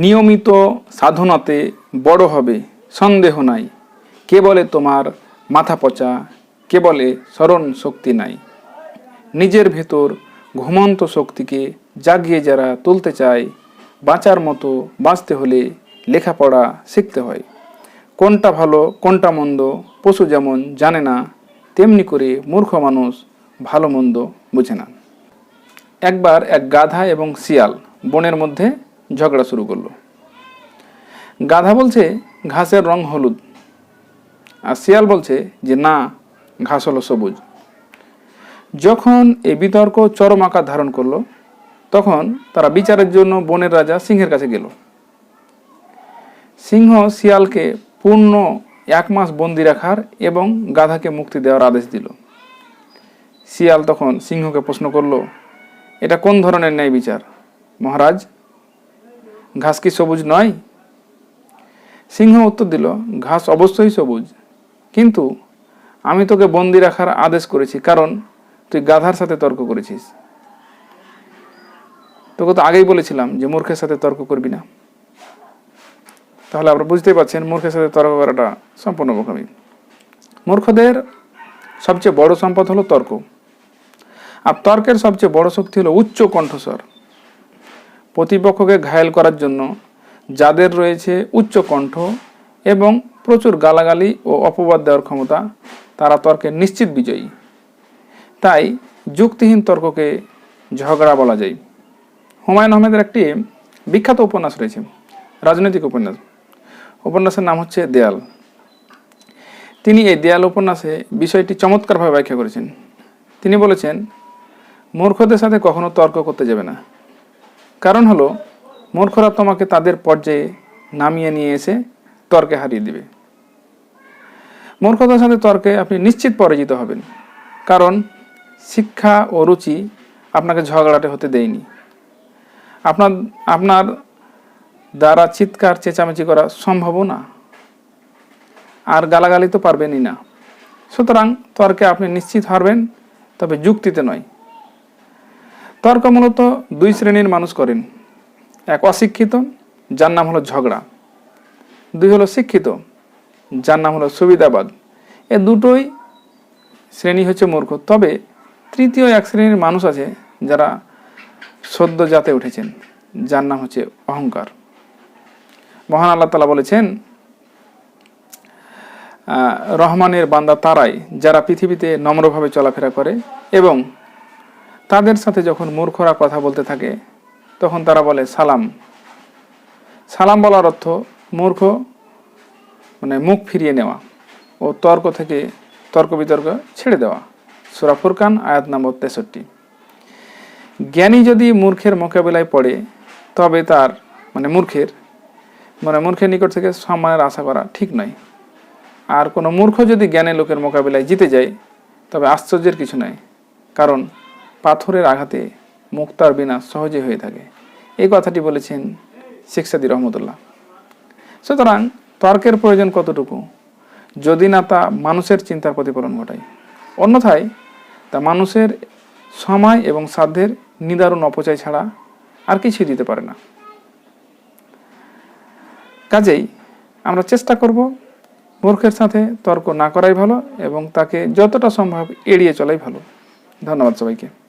নিয়মিত সাধনাতে বড় হবে, সন্দেহ নাই। কে বলে তোমার মাথা পচা, কে বলে স্মরণ শক্তি নাই। নিজের ভেতর ঘুমন্ত শক্তিকে জাগিয়ে যারা তুলতে চায়, বাঁচার মতো বাঁচতে হলে লেখাপড়া শিখতে হয়। কোনটা ভালো, কোনটা মন্দ, পশু যেমন জানে না, তেমনি করে মূর্খ মানুষ ভালো মন্দ বুঝে না। একবার এক গাধা এবং শিয়াল বনের মধ্যে ঝগড়া শুরু করল। গাধা বলছে, ঘাসের রং হলুদ। আর শিয়াল বলছে যে, না, ঘাস হলো সবুজ। যখন এই বিতর্ক চরম আকার ধারণ করল, তখন তারা বিচারের জন্য বনের রাজা সিংহের কাছে গেল। সিংহ শিয়ালকে পূর্ণ এক মাস বন্দি রাখার এবং গাধাকে মুক্তি দেওয়ার আদেশ দিল। শিয়াল তখন সিংহকে প্রশ্ন করল, এটা কোন ধরনের ন্যায় বিচার? মহারাজ ঘাস কি সবুজ নয়? সিংহ উত্তর দিল, ঘাস অবশ্যই সবুজ। কিন্তু আমি তোকে বন্দি রাখার আদেশ করেছি, কারণ তুই গাধার সাথে তর্ক করেছিস। তোকে তো আগেই বলেছিলাম যে মূর্খের সাথে তর্ক করবি না। তাহলে আপনারা বুঝতেই পারছেন, মূর্খের সাথে তর্ক করাটা সম্পূর্ণ বোকামি। মূর্খদের সবচেয়ে বড় সম্পদ হলো তর্ক। আর তর্কের সবচেয়ে বড় শক্তি হলো উচ্চ কণ্ঠস্বর। প্রতিপক্ষকে ঘায়েল করার জন্য যাদের রয়েছে উচ্চ কণ্ঠ এবং প্রচুর গালাগালি ও অপবাদ দেওয়ার ক্ষমতা, তারা তর্কে নিশ্চিত বিজয়ী। তাই যুক্তিহীন তর্ককে ঝগড়া বলা যায়। হুমায়ুন আহমেদের একটি বিখ্যাত উপন্যাস রয়েছে, রাজনৈতিক উপন্যাস। উপন্যাসের নাম হচ্ছে দেয়াল। তিনি এই দেয়াল উপন্যাসে বিষয়টি চমৎকারভাবে ব্যাখ্যা করেছেন। তিনি বলেছেন, মূর্খদের সাথে কখনো তর্ক করতে যাবে না। কারণ হলো মূর্খরা তোমাকে তাদের পর্যায়ে নামিয়ে নিয়ে এসে তর্কে হারিয়ে দিবে। মূর্খতার সাথে তর্কে আপনি নিশ্চিত পরাজিত হবেন। কারণ, শিক্ষা ও রুচি আপনাকে ঝগড়াটে হতে দেয়নি। আপনার আপনার দ্বারা চিৎকার, চেঁচামেচি করা সম্ভবও না। আর গালাগালি তো পারবেনই না। সুতরাং তর্কে আপনি নিশ্চিত হারবেন, তবে যুক্তিতে নয়। তর্ক মূলত দুই শ্রেণির মানুষ করেন। এক অশিক্ষিত, যার নাম হলো ঝগড়া। দুই হলো শিক্ষিত, যার নাম হলো সুবিধাবাদ। এ দুটোই শ্রেণি হচ্ছে মূর্খ। তবে তৃতীয় এক শ্রেণির মানুষ আছে যারা সদ্য জাতে উঠেছেন, যার নাম হচ্ছে অহংকার। মহান আল্লাহ তালা বলেছেন রহমানের বান্দা তারাই যারা পৃথিবীতে নম্রভাবে চলাফেরা করে এবং তাদের সাথে যখন মূর্খরা কথা বলতে থাকে, তখন তারা বলে সালাম। সালাম বলার অর্থ মূর্খ মানে মুখ ফিরিয়ে নেওয়া ও তর্ক থেকে তর্ক বিতর্ক ছেড়ে দেওয়া। সুরা ফুরকান, আয়াত নম্বর তেষট্টি। জ্ঞানী যদি মূর্খের মোকাবিলায় পড়ে, তবে তার মানে মূর্খের মানে মূর্খের নিকট থেকে সম্মানের আশা করা ঠিক নয়। আর কোনো মূর্খ যদি জ্ঞানের লোকের মোকাবিলায় জিতে যায়, তবে আশ্চর্যের কিছু নয়। কারণ পাথরের আঘাতে মুক্তার বিনা সহজে হয়ে থাকে। এই কথাটি বলেছেন শেখ সাদি রহমতুল্লাহ। সুতরাং তর্কের প্রয়োজন কতটুকু? যদি না তা মানুষের চিন্তার প্রতিফলন ঘটায়। অন্যথায় তা মানুষের সময় এবং সাধ্যের নিদারুণ অপচয় ছাড়া আর কিছুই দিতে পারে না। কাজেই আমরা চেষ্টা করব মূর্খের সাথে তর্ক না করাই ভালো এবং তাকে যতটা সম্ভব এড়িয়ে চলাই ভালো। ধন্যবাদ সবাইকে।